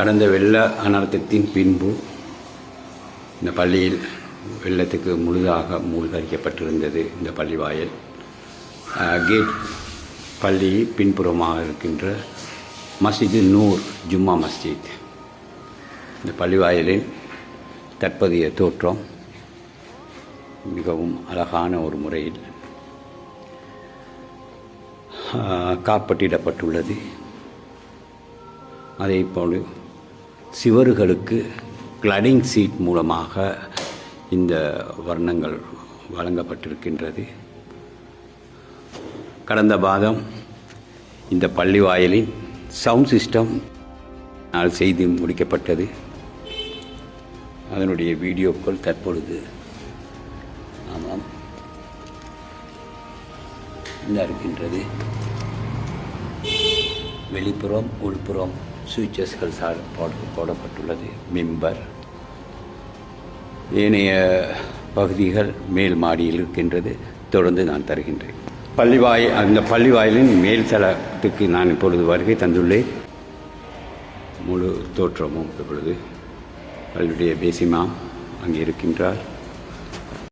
கடந்த வெள்ள அனர்த்தத்தின் பின்பு இந்த பள்ளியில் வெள்ளத்துக்கு முழுதாக மூழ்கடிக்கப்பட்டிருந்தது இந்த பள்ளிவாயல் கேட் பள்ளி பின்புறமாக இருக்கின்ற மஸ்ஜிது நூர் ஜும்மா மஸ்ஜித். இந்த பள்ளிவாயலின் தற்போதைய தோற்றம் மிகவும் அழகான ஒரு முறையில் காப்பட்டிடப்பட்டுள்ளது அதே போல் சிவர்களுக்கு கிளடிங் சீட் மூலமாக இந்த வர்ணங்கள் வழங்கப்பட்டிருக்கின்றது. கடந்த மாதம் இந்த பள்ளி வாயிலின் சவுண்ட் சிஸ்டம் நாள் செய்து முடிக்கப்பட்டது. அதனுடைய வீடியோக்கள் தற்பொழுது ஆமாம் இந்த இருக்கின்றது. வெளிப்புறம் உள்புறம் சுவிச்சஸ்கள் சார் போட போடப்பட்டுள்ளது. மிம்பர் ஏனைய பகுதிகள் மேல் மாடியில் இருக்கின்றது. தொடர்ந்து நான் தருகின்றேன். பள்ளிவாய் அந்த பள்ளிவாயிலின் மேல் தளத்துக்கு நான் இப்பொழுது வருகை தந்துள்ளேன். முழு தோற்றமும் இப்பொழுது பள்ளியுடைய பேசிமா அங்கே இருக்கின்றார்.